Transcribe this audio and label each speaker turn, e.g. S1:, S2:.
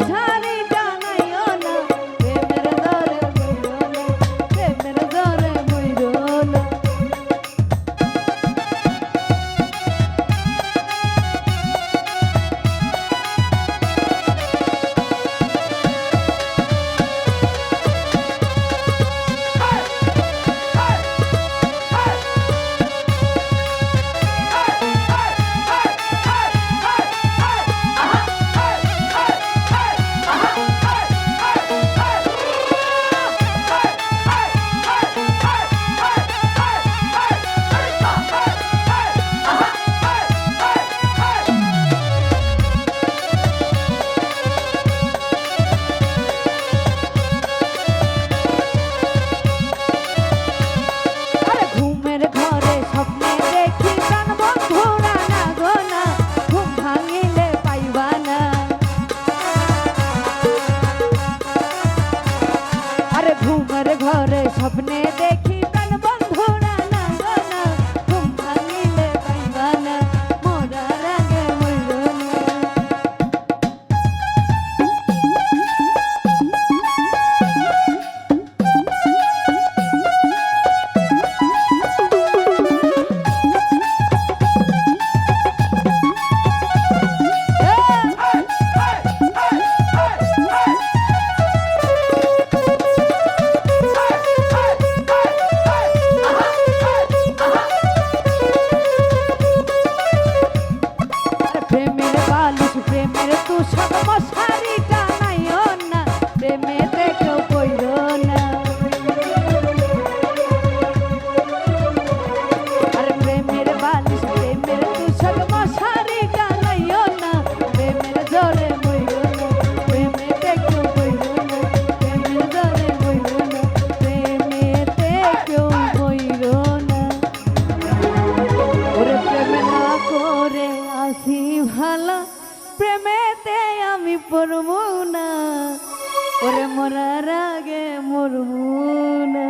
S1: ঝা ভালা প্রেমেতে আমি পড়ব না। ওরে মরার আগে মরব না।